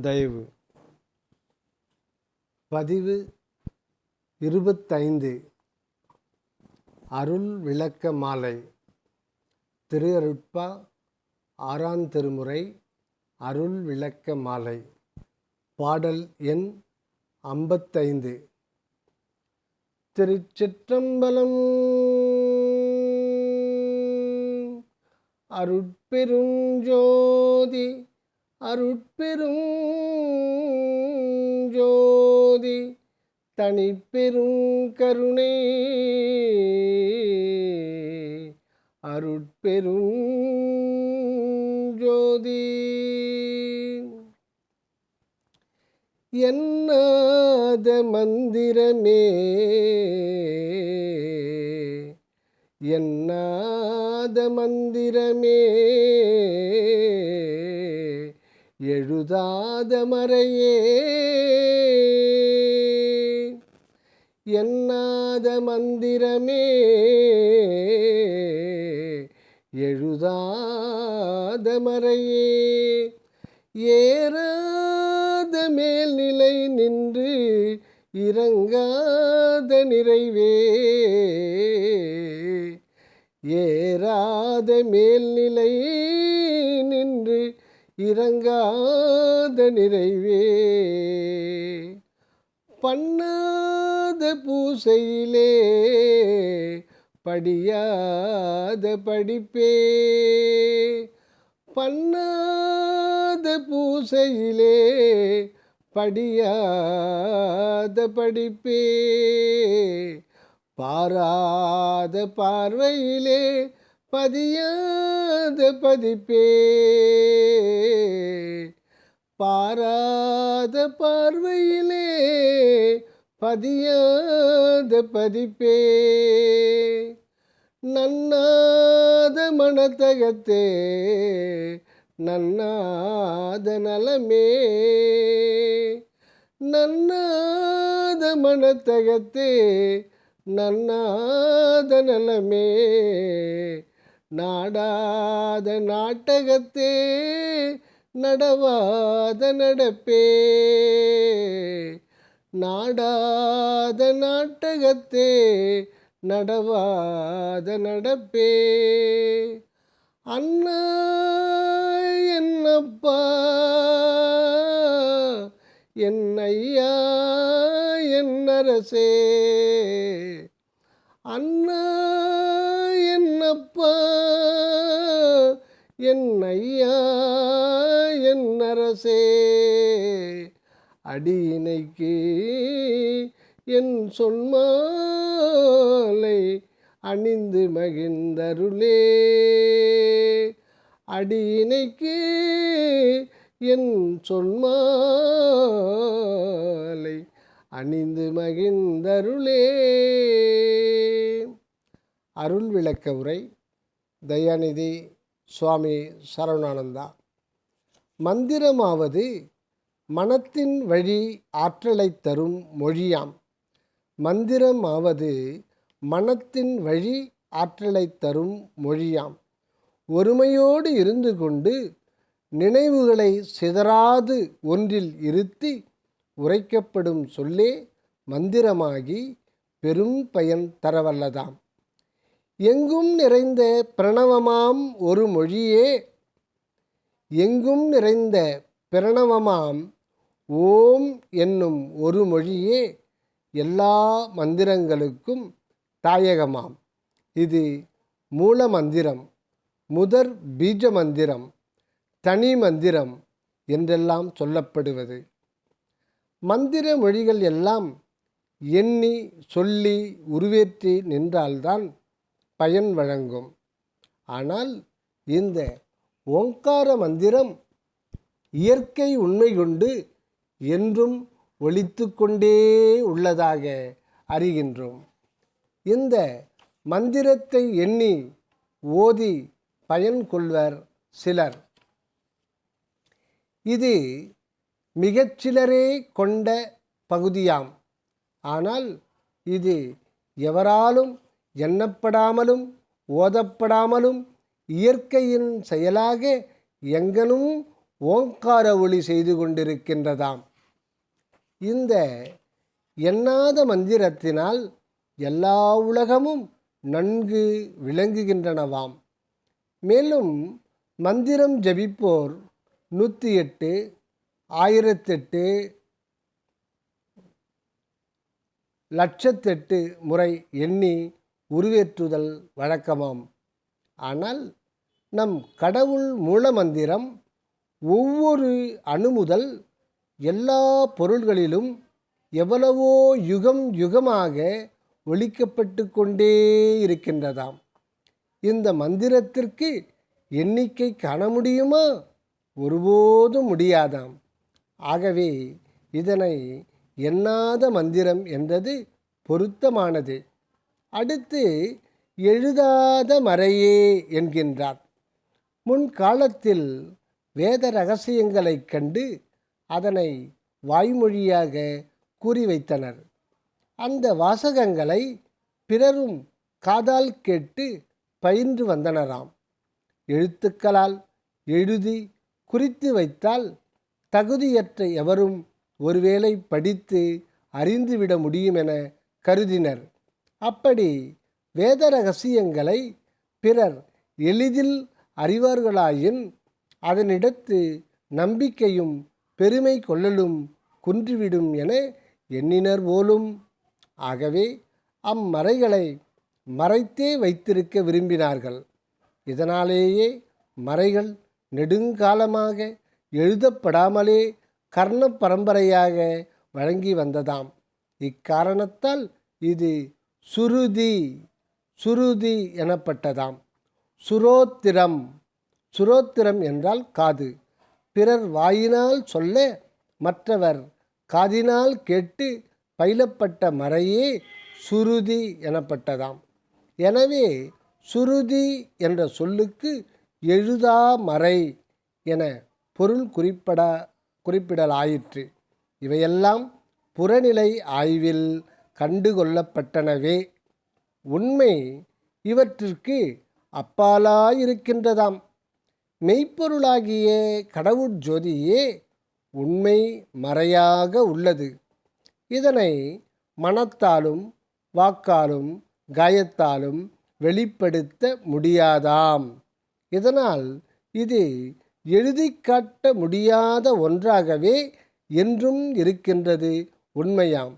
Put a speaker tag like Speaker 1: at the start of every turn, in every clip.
Speaker 1: தயவு. பதிவு இருபத்தைந்து. அருள் விளக்க மாலை. திரு அருட்பா ஆறாம் திருமுறை அருள் விளக்க மாலை. பாடல் எண் ஐம்பத்தைந்து. திருச்சிற்றம்பலம் அருட்பெருஞ்சோதி அருட்பெரும் ஜோதி தனிப்பெரும் கருணை. அருட்பெரும் ஜோதி. என்னாத மந்திரமே. என்னாத மந்திரமே. எழுதாத மறையே. எண்ணாத மந்திரமே? எழுதாத மறையே. ஏறாத மேல்நிலை நின்று இறங்காத நிறைவே. ஏறாத மேல்நிலை நின்று இறங்காத நிறைவே. பண்ணாத பூசையிலே படியாத படிப்பே. பண்ணாத பூசையிலே படியாத படிப்பே. பாராத பார்வையிலே பதியாத பதிப்பே. பாராத பார்வையிலே பதியாத பதிப்பே. நன்னாத மனத்தகத்தே. நன்னாத நலமே. நன்னாத மனத்தகத்தே. நன்னாத நலமே. நாடாத நாட்டகத்தே. நடவாத நடப்பே. நாடாத நாட்டகத்தே நடவாத நடப்பே. அண்ணா என்னப்பா என்னையா என்னரசே. அண்ணா என்னப்பா என்னையா என்னரசே. அடியினைக்கு என் சொன்மாலை அணிந்து மகிழ்ந்தருளே. அடியினைக்கு என் சொன்மாலை அணிந்து மகிழ்ந்தருளே. அருள் விளக்க உரை தயாநிதி சுவாமி சரவணானந்தா. மந்திரமாவது மனத்தின் வழி ஆற்றலை தரும் மொழியாம். மந்திரமாவது மனத்தின் வழி ஆற்றலை தரும் மொழியாம். ஒருமையோடு இருந்து கொண்டு நினைவுகளை சிதறாது ஒன்றில் இருத்தி உரைக்கப்படும் சொல்லே மந்திரமாகி பெரும் பயன் தரவல்லதாம். எங்கும் நிறைந்த பிரணவமாம் ஒரு மொழியே எங்கும் நிறைந்த பிரணவமாம் ஓம் என்னும் ஒரு மொழியே எல்லா மந்திரங்களுக்கும் தாயகமாம். இது மூல மந்திரம் முதற் பீஜ மந்திரம் தனி மந்திரம் என்றெல்லாம் சொல்லப்படுவது. மந்திர மொழிகள் எல்லாம் எண்ணி சொல்லி உருவேற்றி நின்றால்தான் பயன் வழங்கும். ஆனால் இந்த ஓங்கார மந்திரம் இயற்கை உண்மை கொண்டு என்றும் ஒழித்து கொண்டே உள்ளதாக அறிகின்றோம். இந்த மந்திரத்தை எண்ணி ஓதி பயன் கொள்வர் சிலர். இது மிகச்சிலரே கொண்ட பகுதியாம். ஆனால் இது எவராலும் எண்ணப்படாமலும் ஓதப்படாமலும் இயற்கையின் செயலாக எங்கனும் ஓங்கார ஒளி செய்து கொண்டிருக்கின்றதாம். இந்த எண்ணாத மந்திரத்தினால் எல்லா உலகமும் நன்கு விளங்குகின்றனவாம். மேலும் மந்திரம் ஜபிப்போர் நூற்றி எட்டு ஆயிரத்தெட்டு லட்சத்தெட்டு முறை எண்ணி உருவேற்றுதல் வழக்கமாம். ஆனால் நம் கடவுள் மூல மந்திரம் ஒவ்வொரு அணு முதல் எல்லா பொருள்களிலும் எவ்வளவோ யுகம் யுகமாக ஒழிக்கப்பட்டு கொண்டே இருக்கின்றதாம். இந்த மந்திரத்திற்கு எண்ணிக்கை காண முடியுமா? ஒருபோதும் முடியாதாம். ஆகவே இதனை எண்ணாத மந்திரம் என்றது பொருத்தமானது. அடுத்து எழுதாத மறையே என்கின்றார். முன்காலத்தில் வேத ரகசியங்களைக் கண்டு அதனை வாய்மொழியாக கூறி வைத்தனர். அந்த வாசகங்களை பிறரும் காதால் கேட்டு பயின்று வந்தனராம். எழுத்துக்களால் எழுதி குறித்து வைத்தால் தகுதியற்ற எவரும் ஒருவேளை படித்து அறிந்துவிட முடியும் என கருதினர். அப்படி வேத ரகசியங்களை பிறர் எளிதில் அறிவார்களாயின் அதனிடத்து நம்பிக்கையும் பெருமை கொள்ளலும் குன்றிவிடும் என எண்ணினர் போலும். ஆகவே அம்மறைகளை மறைத்தே வைத்திருக்க விரும்பினார்கள். இதனாலேயே மறைகள் நெடுங்காலமாக எழுதப்படாமலே கர்ண பரம்பரையாக வழங்கி வந்ததாம். இக்காரணத்தால் இது சுருதி சுருதி எனப்பட்டதாம். சுரோத்திரம் சுரோத்திரம் என்றால் காது. பிறர் வாயினால் சொல்ல மற்றவர் காதினால் கேட்டு பயிலப்பட்ட மறையே சுருதி எனப்பட்டதாம். எனவே சுருதி என்ற சொல்லுக்கு எழுதா மறை என பொருள் குறிப்பிட குறிப்பிடலாயிற்று. இவையெல்லாம் புறநிலை ஆய்வில் கண்டுகொள்ளப்பட்டனவே. உண்மை இவற்றிற்கு அப்பாலாயிருக்கின்றதாம். மெய்ப்பொருளாகிய கடவுட் ஜோதியே உண்மை மறையாக உள்ளது. இதனை மனத்தாலும் வாக்காலும் காயத்தாலும் வெளிப்படுத்த முடியாதாம். இதனால் இது எழுதி காட்ட முடியாத ஒன்றாகவே என்றும் இருக்கின்றது உண்மையாம்.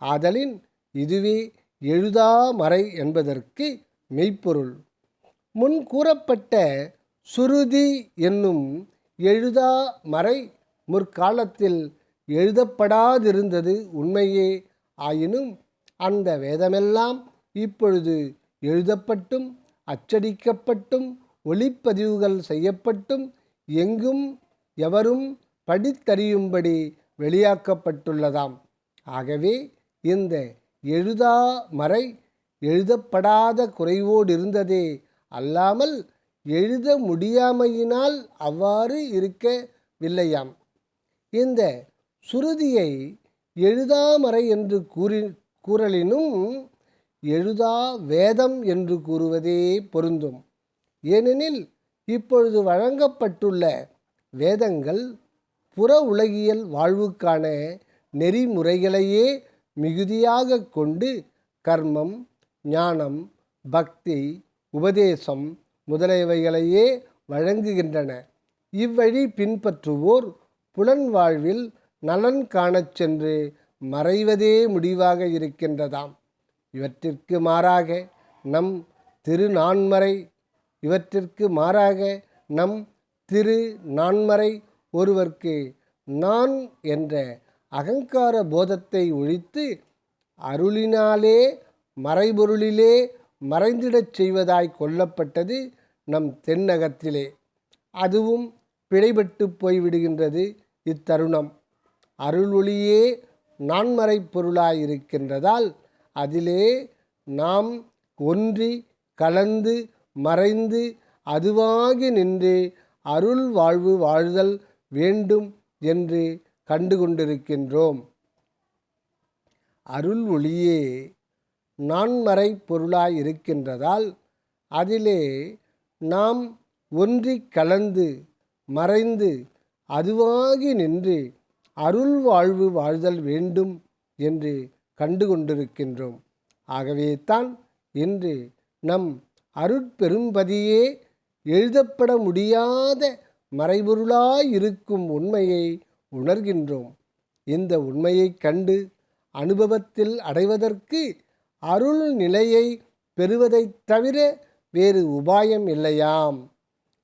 Speaker 1: ஆதலின் இதுவே எழுதாமறை என்பதற்கு மெய்ப்பொருள். முன் கூறப்பட்ட சுருதி என்னும் எழுதா மறை முற்காலத்தில் எழுதப்படாதிருந்தது உண்மையே. ஆயினும் அந்த வேதமெல்லாம் இப்பொழுது எழுதப்பட்டும் அச்சடிக்கப்பட்டும் ஒளிப்பதிவுகள் செய்யப்பட்டும் எங்கும் எவரும் படித்தறியும்படி வெளியாக்கப்பட்டுள்ளதாம். ஆகவே இந்த எழுதா மறை எழுதப்படாத குறைவோடு இருந்ததே அல்லாமல் எழுத முடியாமையினால் அவ்வாறு இருக்கவில்லையாம். இந்த சுருதியை எழுதாமறை என்று கூறி கூறலினும் எழுதா வேதம் என்று கூறுவதே பொருந்தும். ஏனெனில் இப்பொழுது வழங்கப்பட்டுள்ள வேதங்கள் புற உலகியல் வாழ்வுக்கான நெறிமுறைகளையே மிகுதியாக கொண்டு கர்மம் ஞானம் பக்தி உபதேசம் முதலியவைகளையே வழங்குகின்றன. இவ்வழி பின்பற்றுவோர் புலன் வாழ்வில் நலன் காணச் சென்று மறைவதே முடிவாக இருக்கின்றதாம். இவற்றிற்கு மாறாக நம் திருநான்மறை இவற்றிற்கு மாறாக நம் திரு நான்மறை ஒருவர்க்கு நான் என்ற அகங்கார போதத்தை ஒழித்து அருளினாலே மறைபொருளிலே மறைந்திடச் செய்வதாய் கொல்லப்பட்டது நம் தென்னகத்திலே. அதுவும் பிழைபட்டு போய்விடுகின்றது இத்தருணம். அருள் ஒளியே நான்மறை பொருளாயிருக்கின்றதால் அதிலே நாம் ஒன்றி கலந்து மறைந்து அதுவாகி நின்று அருள் வாழ்வு வாழ்தல் வேண்டும் என்று கண்டு கொண்டிருக்கின்றோம் அருள் ஒளியே நான்மறை பொருளாயிருக்கின்றதால் அதிலே நாம் ஒன்றி கலந்து மறைந்து அதுவாகி நின்று அருள் வாழ்வு வாழ்தல் வேண்டும் என்று கண்டு கொண்டிருக்கின்றோம் ஆகவே தான் இன்று நம் அருட்பெரும்பதியே எழுதப்பட முடியாத மறைபொருளாயிருக்கும் உண்மையை உணர்கின்றோம். இந்த உண்மையைக் கண்டு அனுபவத்தில் அடைவதற்கு அருள் நிலையை பெறுவதைத் தவிர வேறு உபாயம் இல்லையாம்.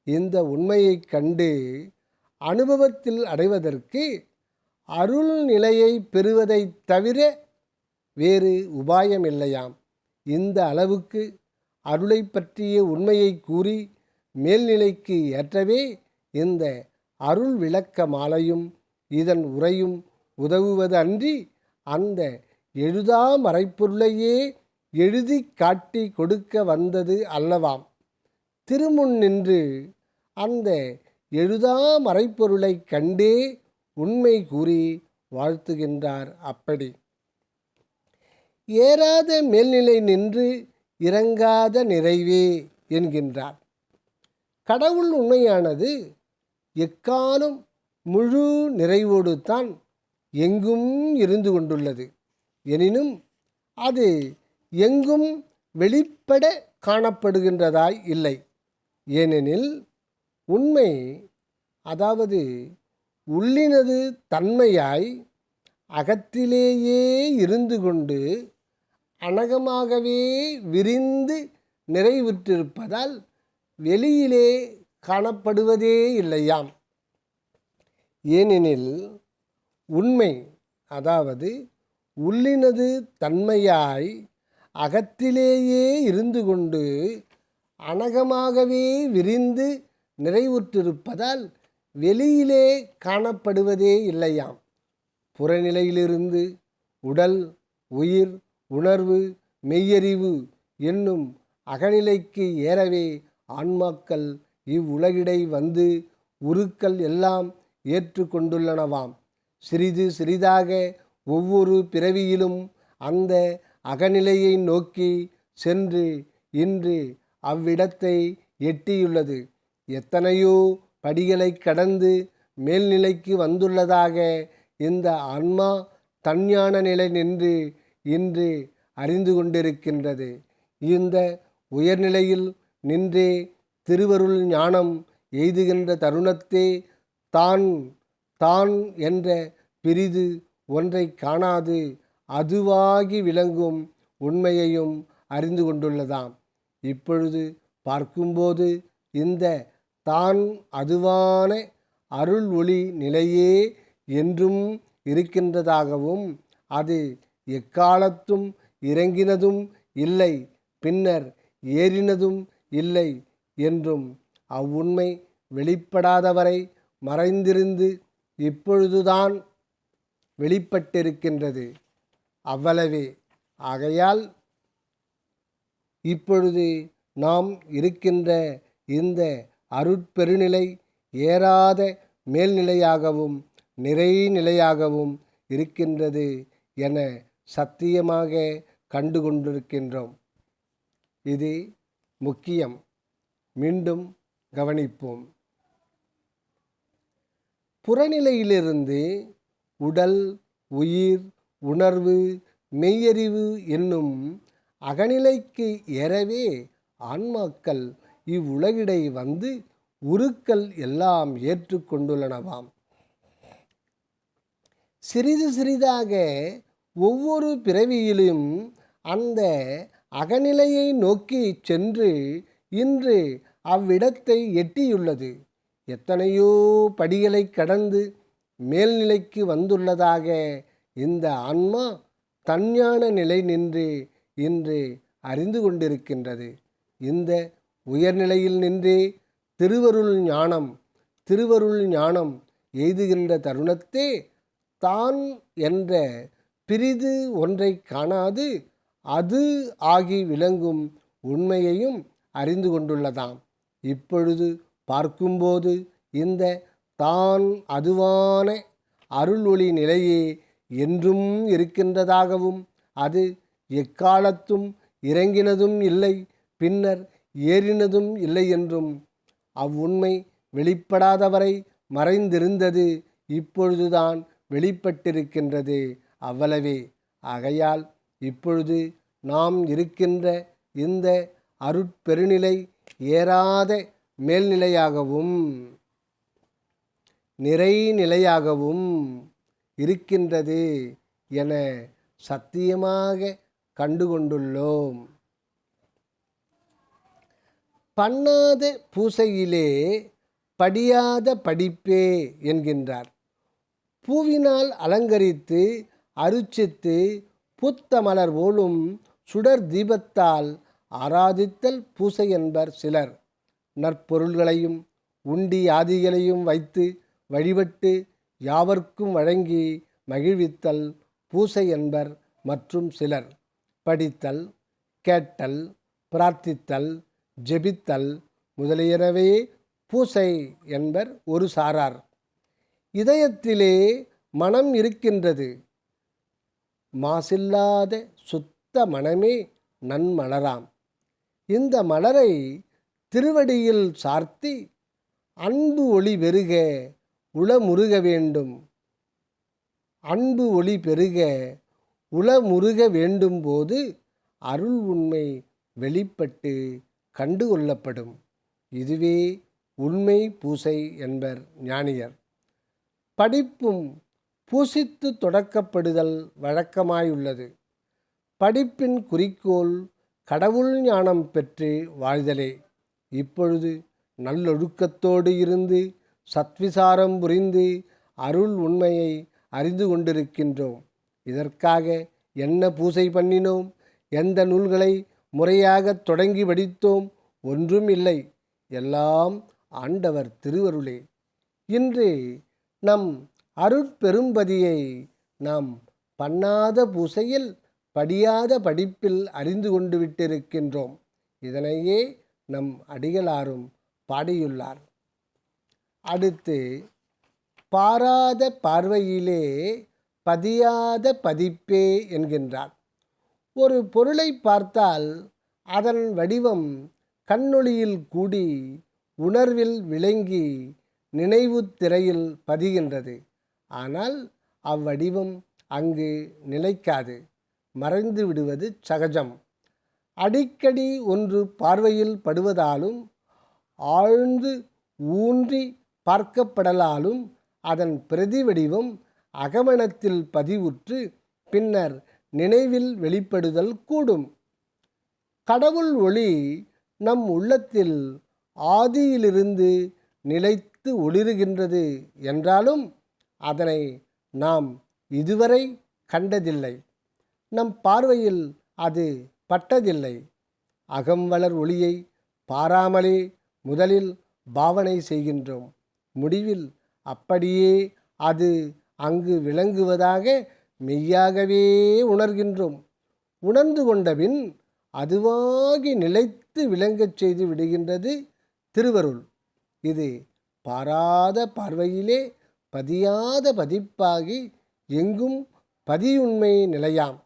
Speaker 1: இந்த உண்மையைக் கண்டு அனுபவத்தில் அடைவதற்கு அருள் நிலையை பெறுவதைத் தவிர வேறு உபாயம் இல்லையாம். இந்த அளவுக்கு அருளை பற்றிய உண்மையை கூறி மேல்நிலைக்கு ஏற்றவே இந்த அருள் விளக்க மாலையும் இதன் உரையும் உதவுவது அன்றி அந்த எழுதா மறைப்பொருளையே எழுதி காட்டி கொடுக்க வந்தது அல்லவாம். திருமுன் நின்று அந்த எழுதா மறைப்பொருளை கண்டே உண்மை கூறி வாழ்த்துகின்றார் அப்படி. ஏறாத மேல்நிலை நின்று இறங்காத நிறைவே என்கின்றார். கடவுள் உண்மையானது எக்காலும் முழு நிறைவோடு தான் எங்கும் இருந்து கொண்டுள்ளது. எனினும் அது எங்கும் வெளிப்பட காணப்படுகின்றதாய் இல்லை. ஏனெனில் உண்மை அதாவது உள்ளினது தன்மையாய் அகத்திலேயே இருந்து கொண்டு அனகமாகவே விரிந்து நிறைவுற்றிருப்பதால் வெளியிலே காணப்படுவதே இல்லையாம். ஏனெனில் உண்மை அதாவது உள்ளினது தன்மையாய் அகத்திலேயே இருந்து கொண்டு அனகமாகவே விரிந்து நிறைவுற்றிருப்பதால் வெளியிலே காணப்படுவதே இல்லையாம். புறநிலையிலிருந்து உடல் உயிர் உணர்வு மெய்யறிவு என்னும் அகநிலைக்கு ஏறவே ஆன்மாக்கள் இவ்வுலகிடை வந்து உருக்கள் எல்லாம் ஏற்றுக்கொண்டுள்ளனவாம். சிறிது சிறிதாக ஒவ்வொரு பிறவியிலும் அந்த அகநிலையை நோக்கி சென்று இன்று அவ்விடத்தை எட்டியுள்ளது. எத்தனையோ படிகளை கடந்து மேல்நிலைக்கு வந்துள்ளதாக இந்த ஆன்மா தன்ஞான நிலை நின்று இன்று அறிந்து கொண்டிருக்கின்றது. இந்த உயர்நிலையில் நின்றே திருவருள் ஞானம் எய்துகின்ற தருணத்தே தான் தான் என்ற பிரிது ஒன்றை காணாது அதுவாகி விளங்கும் உண்மையையும் அறிந்து கொண்டுள்ளதாம். இப்பொழுது பார்க்கும்போது இந்த தான் அதுவான அருள் ஒளி நிலையே என்றும் இருக்கின்றதாகவும் அது எக்காலத்தும் இறங்கினதும் இல்லை பின்னர் ஏறினதும் இல்லை என்றும் அவ்வுண்மை வெளிப்படாதவரை மறைந்திருந்து இப்பொழுதுதான் வெளிப்பட்டிருக்கின்றது. அவ்வளவே. ஆகையால் இப்பொழுது நாம் இருக்கின்ற இந்த அருட்பெருநிலை ஏறாத மேல்நிலையாகவும் நிறைநிலையாகவும் இருக்கின்றது என சத்தியமாக கண்டு கொண்டிருக்கின்றோம் இது முக்கியம். மீண்டும் கவனிப்போம். புறநிலையிலிருந்து உடல் உயிர் உணர்வு மெய்யறிவு என்னும் அகநிலைக்கு ஏறவே ஆன்மாக்கள் இவ்வுலகிடை வந்து உருக்கள் எல்லாம் ஏற்றுக்கொண்டுள்ளனவாம். சிறிது சிறிதாக ஒவ்வொரு பிறவியிலும் அந்த அகநிலையை நோக்கி சென்று இன்று அவ்விடத்தை எட்டியுள்ளது. எத்தனையோ படிகளை கடந்து மேல்நிலைக்கு வந்துள்ளதாக இந்த ஆன்மா தன்ஞான நிலை நின்று இன்று அறிந்து கொண்டிருக்கின்றது. இந்த உயர்நிலையில் நின்றே திருவருள் ஞானம் திருவருள் ஞானம் எய்துகின்ற தருணத்தே தான் என்ற பிரிது ஒன்றை காணாது அது ஆகி விளங்கும் உண்மையையும் அறிந்து கொண்டுள்ளதாம். இப்பொழுது பார்க்கும்போது இந்த தான் அதுவான அருள் ஒளி நிலையே என்றும் இருக்கின்றதாகவும் அது எக்காலத்தும் இறங்கினதும் இல்லை பின்னர் ஏறினதும் இல்லை என்றும். அவ்வுண்மை வெளிப்படாதவரை மறைந்திருந்தது இப்பொழுதுதான் வெளிப்பட்டிருக்கின்றது. அவ்வளவே. ஆகையால் இப்பொழுது நாம் இருக்கின்ற இந்த அருட்பெருநிலை ஏறாத மேல்நிலையாகவும் நிறைநிலையாகவும் இருக்கின்றது என சத்தியமாக கண்டுகொண்டுள்ளோம். பண்ணாத பூசையிலே படியாத படிப்பே என்கின்றார். பூவினால் அலங்கரித்து அருச்சித்து புத்த மலர் போலும் சுடர் தீபத்தால் ஆராதித்தல் பூசை என்பர் சிலர். நற்பொருள்களையும் உண்டி ஆதிகளையும் வைத்து வழிபட்டு யாவர்க்கும் வழங்கி மகிழ்வித்தல் பூசை என்பர் மற்றும் சிலர். படித்தல் கேட்டல் பிரார்த்தித்தல் ஜெபித்தல் முதலியனவே பூசை என்பர் ஒரு சாரார். இதயத்திலே மனம் இருக்கின்றது. மாசில்லாத சுத்த மனமே நன்மலராம். இந்த மலரை திருவடியில் சார்த்தி அன்பு ஒளி பெருக உளமுருக வேண்டும் அன்பு ஒளி பெருக உளமுருக வேண்டும் போது அருள் உண்மை வெளிப்பட்டு கண்டுகொள்ளப்படும் இதுவே உண்மை பூசை என்பர் ஞானியர். படிப்பும் பூசித்து தொடக்கப்படுதல் வழக்கமாயுள்ளது. படிப்பின் குறிக்கோள் கடவுள் ஞானம் பெற்று வாழ்தலே. இப்பொழுது நல்லொழுக்கத்தோடு இருந்து சத்விசாரம் புரிந்து அருள் உண்மையை அறிந்து கொண்டிருக்கின்றோம். இதற்காக என்ன பூசை பண்ணினோம்? எந்த நூல்களை முறையாக தொடங்கி படித்தோம்? ஒன்றும் இல்லை. எல்லாம் ஆண்டவர் திருவருளே. இன்று நம் அருட்பெரும்பதியை நாம் பண்ணாத பூசையில் படியாத படிப்பில் அறிந்து கொண்டு விட்டிருக்கின்றோம். இதனையே நம் அடிகளாரும் பாடியுள்ளார். அடுத்து பாராத பார்வையிலே பதியாத பதிப்பே என்கின்றார் ஒரு பொருளை பார்த்தால் அதன் வடிவம் கண்ணொளியில் கூடி உணர்வில் விளங்கி நினைவு திரையில் பதிகின்றது. ஆனால் அவ்வடிவம் அங்கு நிலைக்காது. மறைந்து விடுவது சகஜம். அடிக்கடி ஒன்று பார்வையில் படுவதாலும் ஆழ்ந்து ஊன்றி பார்க்கப்படலாலும் அதன் பிரதிவடிவம் அகமனத்தில் பதிவுற்று பின்னர் நினைவில் வெளிப்படுதல் கூடும். கடவுள் ஒளி நம் உள்ளத்தில் ஆதியிலிருந்து நிலைத்து ஒளிருகின்றது என்றாலும் அதனை நாம் இதுவரை கண்டதில்லை. நம் பார்வையில் அது பட்டதில்லை. அகம்வளர் ஒளியை பாராமலே முதலில் பாவனை செய்கின்றோம். முடிவில் அப்படியே அது அங்கு விளங்குவதாக மெய்யாகவே உணர்கின்றோம். உணர்ந்து கொண்டபின் அதுவாகி நிலைத்து விளங்கச் செய்து விடுகின்றது திருவருள். இது பாராத பார்வையிலே பதியாத பதிப்பாகி எங்கும் பதியுண்மை நிலையாம்.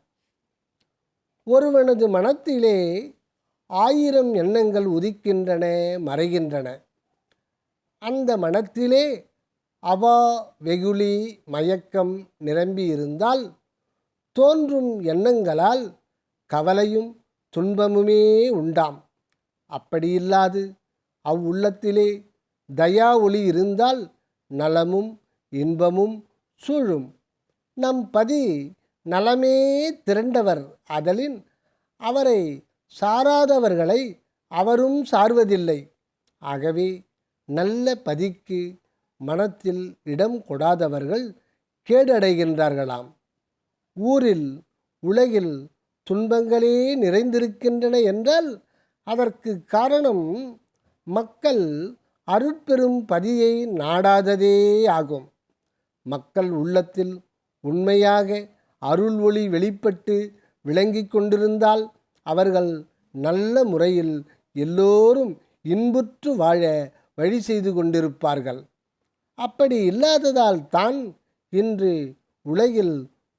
Speaker 1: ஒருவனது மனத்திலே ஆயிரம் எண்ணங்கள் உதிக்கின்றன மறைகின்றன. அந்த மனத்திலே அவா வெகுளி மயக்கம் நிரம்பி இருந்தால் தோன்றும் எண்ணங்களால் கவலையும் துன்பமுமே உண்டாம். அப்படியில்லாது அவ்வுள்ளத்திலே தயா ஒளி இருந்தால் நலமும் இன்பமும் சூழும். நம் பதி நலமே திரண்டவர் அதலின் அவரை சாராதவர்களை அவரும் சார்வதில்லை. ஆகவே நல்ல பதிக்கு மனத்தில் இடம் கொடாதவர்கள் கேடடைகின்றார்களாம். ஊரில் உலகில் துன்பங்களே நிறைந்திருக்கின்றன என்றால் அதற்கு காரணம் மக்கள் அருட்பெரும் பதியை நாடாததே ஆகும். மக்கள் உள்ளத்தில் உண்மையாக அருள் ஒளி வெளிப்பட்டு விளங்கி கொண்டிருந்தால் அவர்கள் நல்ல முறையில் எல்லோரும் இன்புற்று வாழ வழி செய்து கொண்டிருப்பார்கள். அப்படி இல்லாததால் தான் இன்று உலகில்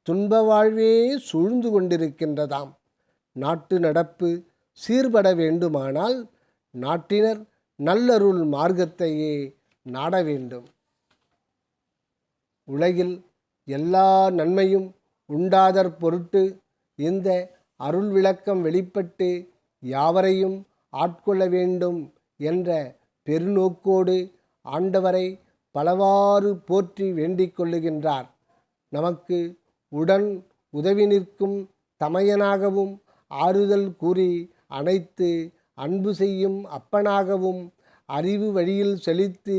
Speaker 1: துன்ப வாழ்வே சூழ்ந்து கொண்டிருக்கின்றதாம். நாட்டு நடப்பு சீர்பட வேண்டுமானால் நாட்டினர் நல்லருள் மார்க்கத்தையே நாட வேண்டும். உலகில் எல்லா நன்மையும் உண்டாதற் பொருட்டு இந்த அருள் விளக்கம் வெளிப்பட்டு யாவரையும் ஆட்கொள்ள வேண்டும் என்ற பெருநோக்கோடு ஆண்டவரை பலவாறு போற்றி வேண்டிக் கொள்ளுகின்றார். நமக்கு உடன் உதவி நிற்கும் தமையனாகவும் ஆறுதல் கூறி அனைத்து அன்பு செய்யும் அப்பனாகவும் அறிவு வழியில் செழித்து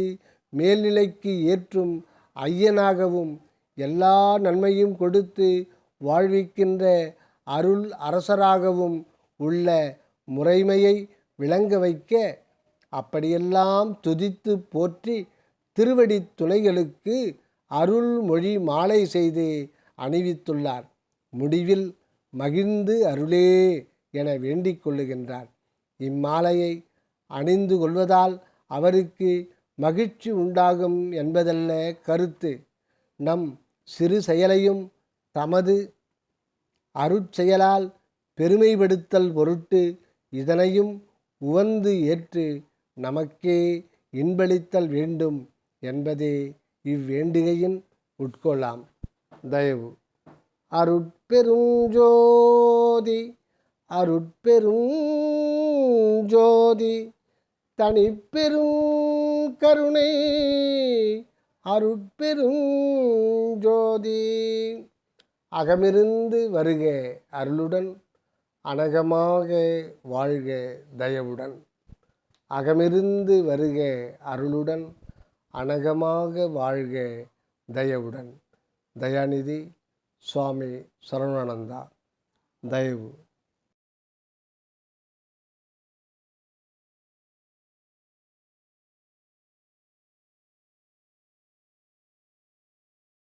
Speaker 1: மேல்நிலைக்கு ஏற்றும் ஐயனாகவும் எல்லா நன்மையும் கொடுத்து வாழ்விக்கின்ற அருள் அரசராகவும் உள்ள முறைமையை விளங்க வைக்க அப்படியெல்லாம் துதித்து போற்றி திருவடி துளைகளுக்கு அருள்மொழி மாலை செய்து அணிவித்துள்ளார். முடிவில் மகிழ்ந்து அருளே என வேண்டிக் கொள்ளுகின்றார். இம்மாலையை அணிந்து கொள்வதால் அவருக்கு மகிழ்ச்சி உண்டாகும் என்பதல்ல கருத்து. நம் சிறு செயலையும் தமது அருட்செயலால் பெருமைப்படுத்தல் பொருட்டு இதனையும் உவந்து ஏற்று நமக்கே இன்பளித்தல் வேண்டும் என்பதே இவ்வேண்டுகையின் உட்கொள்ளாம் தயவு. அருட்பெருஞ்சோதி அருட்பெருஞ்சோதி தனிப்பெரும் கருணை அருட்பெருஞ்சோதி. அகமிருந்து வருக அருளுடன் அனகமாக வாழ்க தயவுடன். அகமிருந்து வருக அருளுடன் அனகமாக வாழ்க தயவுடன். தயாநிதி சுவாமி சரவணானந்தா தயவு.